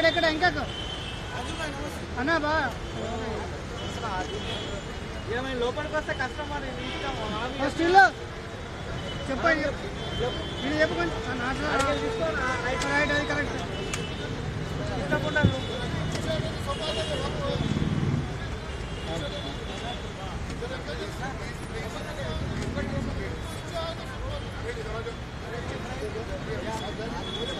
ఎక్కడెక్కడ ఇంకా అన్నా బా లోపలికి వస్తే కష్టం ఫస్ట్ ఇల్లు చెప్పండి నేను చెప్పుకోండి రైట్ అది కరెక్ట్ ఇష్టకుండా Gracias.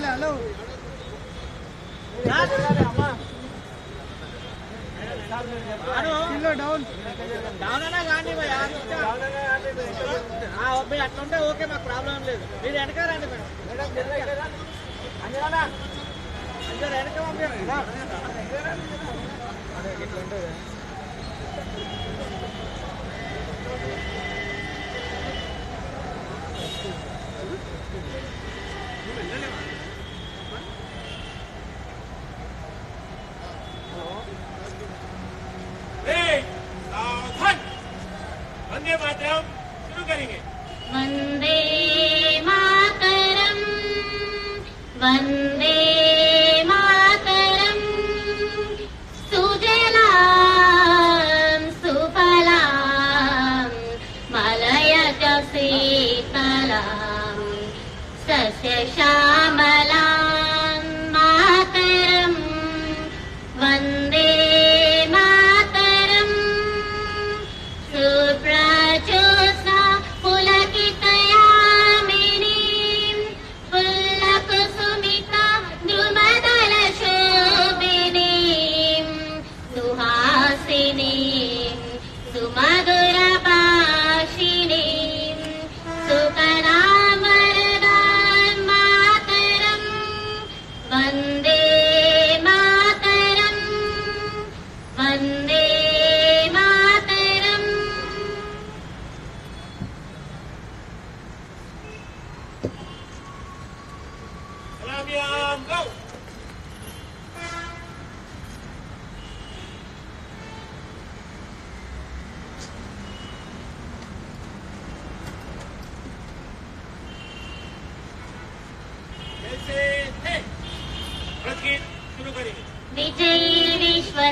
హలో. డౌన్. డౌన్ అన్నా కానీ భయ అట్లుంటే ఓకే మాకు ప్రాబ్లం లేదు. మీరు వెనక రండి వెనక పంపించండి वंदे मातरम। शुरू करेंगे वंदे मातरम वंदे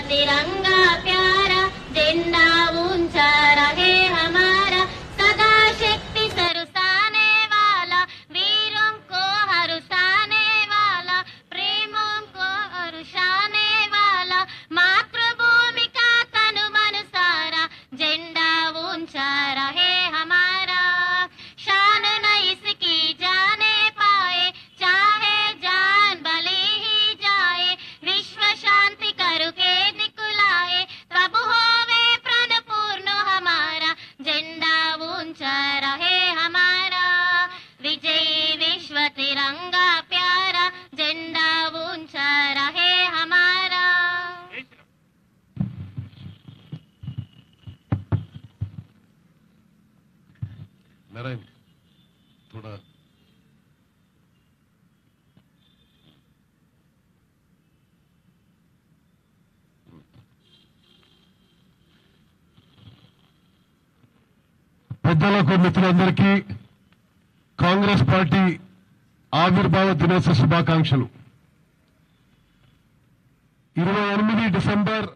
तिरंगा పెద్దలకు మిత్రులందరికీ కాంగ్రెస్ పార్టీ ఆవిర్భావ దినోత్సవ శుభాకాంక్షలు. ఇరవై ఎనిమిది డిసెంబర్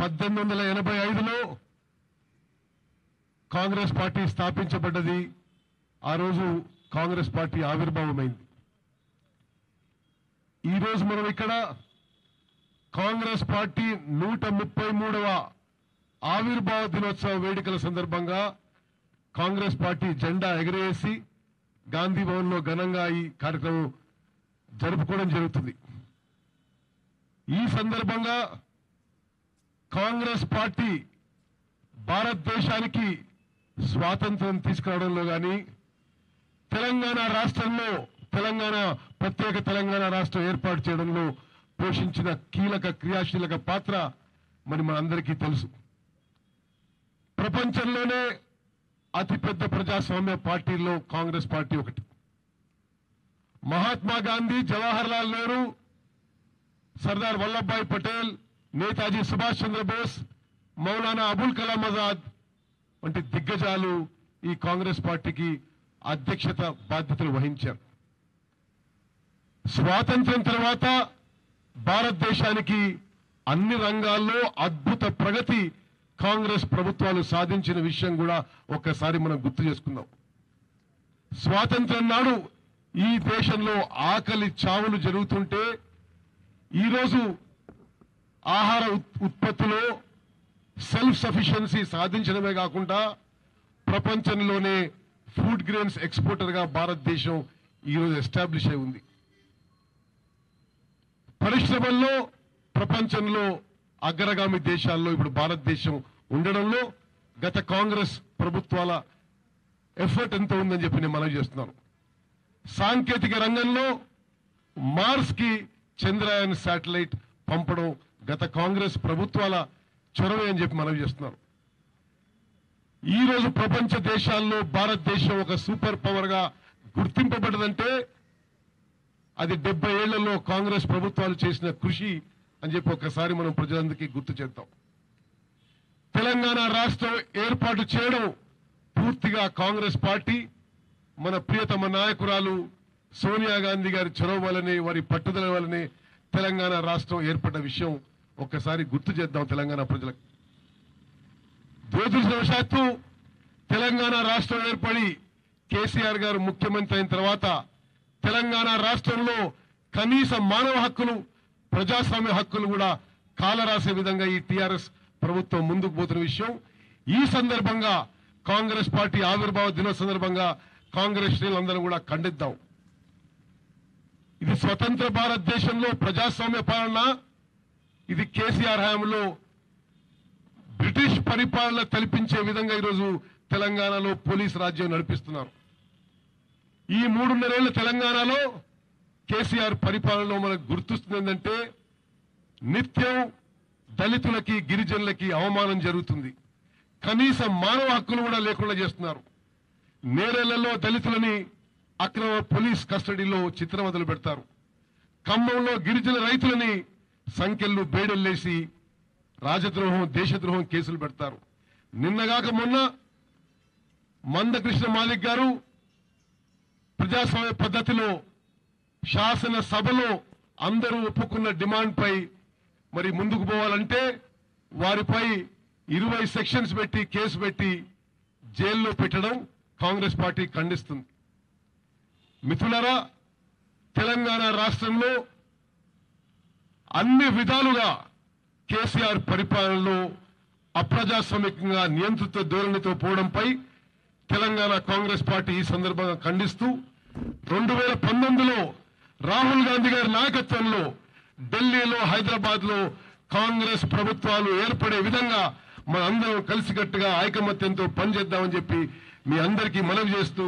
పద్దెనిమిది వందల ఎనభై ఐదులో కాంగ్రెస్ పార్టీ స్థాపించబడ్డది. ఆ రోజు కాంగ్రెస్ పార్టీ ఆవిర్భావమైంది. ఈరోజు మనం ఇక్కడ కాంగ్రెస్ పార్టీ నూట ముప్పై మూడవ ఆవిర్భావ దినోత్సవ వేడుకల సందర్భంగా కాంగ్రెస్ పార్టీ జెండా ఎగరేసి గాంధీ భవన్లో ఘనంగా ఈ కార్యక్రమం జరుపుకోవడం జరుగుతుంది. ఈ సందర్భంగా కాంగ్రెస్ పార్టీ భారతదేశానికి స్వాతంత్రం తీసుకురావడంలో కానీ తెలంగాణ రాష్ట్రంలో తెలంగాణ ప్రత్యేక తెలంగాణ రాష్ట్రం ఏర్పాటు చేయడంలో పోషించిన కీలక క్రియాశీలక పాత్ర మరి మనందరికీ తెలుసు. ప్రపంచంలోనే అతిపెద్ద ప్రజాస్వామ్య పార్టీల్లో కాంగ్రెస్ పార్టీ ఒకటి. మహాత్మా గాంధీ జవహర్ లాల్ నెహ్రూ సర్దార్ వల్లభాయ్ పటేల్ నేతాజీ సుభాష్ చంద్రబోస్ మౌలానా అబుల్ కలాం ఆజాద్ వంటి దిగ్గజాలు ఈ కాంగ్రెస్ పార్టీకి అధ్యక్షత బాధ్యతలు వహించారు. స్వాతంత్ర్యం తర్వాత భారతదేశానికి అన్ని రంగాల్లో అద్భుత ప్రగతి కాంగ్రెస్ ప్రభుత్వాలు సాధించిన విషయం కూడా ఒక్కసారి మనం గుర్తు చేసుకుందాం. స్వాతంత్ర్యం నాడు ఈ దేశంలో ఆకలి చావులు జరుగుతుంటే ఈరోజు ఆహార ఉత్- ఉత్పత్తిలో సెల్ఫ్ సఫిషియన్సీ సాధించడమే కాకుండా ప్రపంచంలోనే ఫుడ్ గ్రెయిన్స్ ఎక్స్పోర్టర్గా భారతదేశం ఈరోజు ఎస్టాబ్లిష్ అయి ఉంది. పరిశ్రమల్లో ప్రపంచంలో అగ్రగామి దేశాల్లో ఇప్పుడు భారతదేశం ఉండడంలో గత కాంగ్రెస్ ప్రభుత్వాల ఎఫర్ట్ ఎంత ఉందని చెప్పి నేను మనవి చేస్తున్నాను. సాంకేతిక రంగంలో మార్స్కి చంద్రయాన్ శాటిలైట్ పంపడం గత కాంగ్రెస్ ప్రభుత్వాల చొరవే అని చెప్పి మనవి చేస్తున్నారు ఈ రోజు ప్రపంచ దేశాల్లో భారతదేశం ఒక సూపర్ పవర్గా గుర్తింపబడదంటే అది డెబ్బై ఏళ్ళలో కాంగ్రెస్ ప్రభుత్వాలు చేసిన కృషి అని చెప్పి ఒక్కసారి మనం ప్రజలందరికీ గుర్తు చేద్దాం. తెలంగాణ రాష్ట్రం ఏర్పాటు చేయడం పూర్తిగా కాంగ్రెస్ పార్టీ మన ప్రియతమ నాయకురాలు సోనియా గాంధీ గారి చొరవ వల్లనే వారి పట్టుదల వల్లనే తెలంగాణ రాష్ట్రం ఏర్పడ్డ విషయం ఒక్కసారి గుర్తు చేద్దాం తెలంగాణ ప్రజలకు. దురదృష్టవశాత్తు తెలంగాణ రాష్ట్రం ఏర్పడి కేసీఆర్ గారు ముఖ్యమంత్రి అయిన తర్వాత తెలంగాణ రాష్ట్రంలో కనీస మానవ హక్కులు ప్రజాస్వామ్య హక్కులు కూడా కాలరాసే విధంగా ఈ టీఆర్ఎస్ ప్రభుత్వం ముందుకు పోతున్న విషయం. ఈ సందర్భంగా కాంగ్రెస్ పార్టీ ఆవిర్భావ దినోత్సవ సందర్భంగా కాంగ్రెస్ శ్రేణులందరూ కూడా ఖండిద్దాం. ఇది స్వతంత్ర భారతదేశంలో ప్రజాస్వామ్య పాలన ఇది కేసీఆర్ హయాంలో బ్రిటిష్ పరిపాలన కల్పించే విధంగా ఈరోజు తెలంగాణలో పోలీస్ రాజ్యం నడిపిస్తున్నారు. ఈ మూడున్నరేళ్ళ తెలంగాణలో కేసీఆర్ పరిపాలనలో మనకు గుర్తుస్తుంది ఏంటంటే నిత్యం దళితులకి గిరిజనులకి అవమానం జరుగుతుంది. కనీస మానవ హక్కులు కూడా లేకుండా చేస్తున్నారు. నేరేళ్ళలో దళితులని అక్రమ పోలీస్ కస్టడీలో చిత్రవదలు పెడతారు. ఖమ్మంలో గిరిజన రైతులని సంఖ్యలు బేడెల్లేసి రాజద్రోహం దేశద్రోహం కేసులు పెడతారు. నిన్నగాక మొన్న మందకృష్ణ మాలిక్ గారు ప్రజాస్వామ్య పద్ధతిలో శాసన సభలో అందరూ ఒప్పుకున్న డిమాండ్ పై మరి ముందుకు పోవాలంటే వారిపై ఇరవై సెక్షన్స్ పెట్టి కేసు పెట్టి జైల్లో పెట్టడం కాంగ్రెస్ పార్టీ ఖండిస్తుంది. మిథులరా తెలంగాణ రాష్ట్రంలో అన్ని విధాలుగా కేసీఆర్ పరిపాలనలో అప్రజాస్వామికంగా నియంత్రిత ధోరణితో పోవడంపై తెలంగాణ కాంగ్రెస్ పార్టీ ఈ సందర్భంగా ఖండిస్తూ రెండు వేల పంతొమ్మిదిలో రాహుల్ గాంధీ గారి నాయకత్వంలో ఢిల్లీలో హైదరాబాద్లో కాంగ్రెస్ ప్రభుత్వాలు ఏర్పడే విధంగా మనందరం కలిసికట్టుగా ఐకమత్యంతో పనిచేద్దామని చెప్పి మీ అందరికీ మనవి చేస్తూ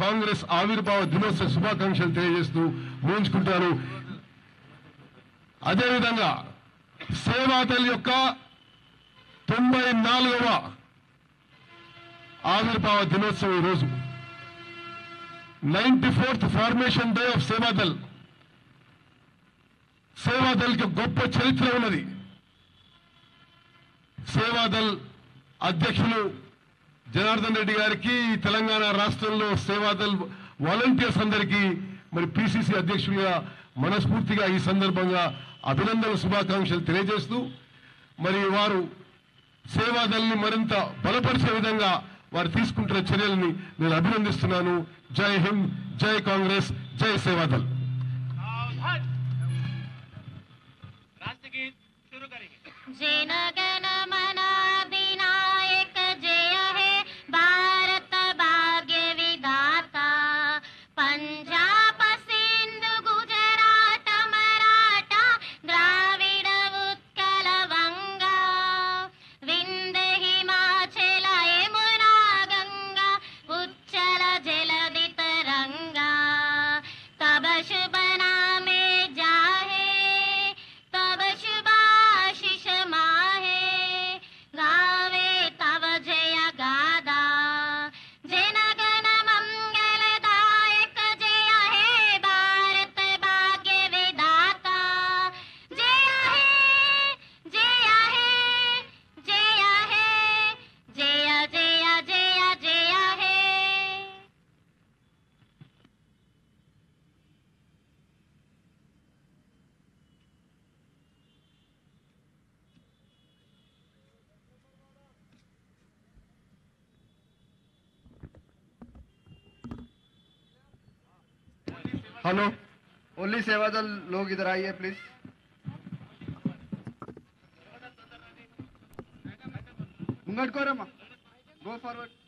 కాంగ్రెస్ ఆవిర్భావ దినోత్సవ శుభాకాంక్షలు తెలియజేస్తూ ముగించుకుంటాను. అదేవిధంగా సేవాదల్ యొక్క తొంభై నాలుగవ ఆవిర్భావ దినోత్సవం ఈ రోజు ninety fourth formation day of Sevadal సేవాదల్కి గొప్ప చరిత్ర ఉన్నది. సేవాదల్ అధ్యక్షులు జనార్దన్ రెడ్డి గారికి ఈ తెలంగాణ రాష్ట్రంలో సేవాదల్ వాలంటీర్స్ అందరికీ మరి పిసిసి అధ్యక్షులుగా మనస్ఫూర్తిగా ఈ సందర్భంగా అభినందన శుభాకాంక్షలు తెలియజేస్తూ మరి వారు సేవాదల్ని మరింత బలపరిచే విధంగా వారు తీసుకుంటున్న చర్యలని నేను అభినందిస్తున్నాను. జై హింద్ జై కాంగ్రెస్ జై సేవాదల్ జయనగర్ हेलो। ओली सेवा दल लोग इधर आइए प्लीज़ मुंगट गो फॉरवर्ड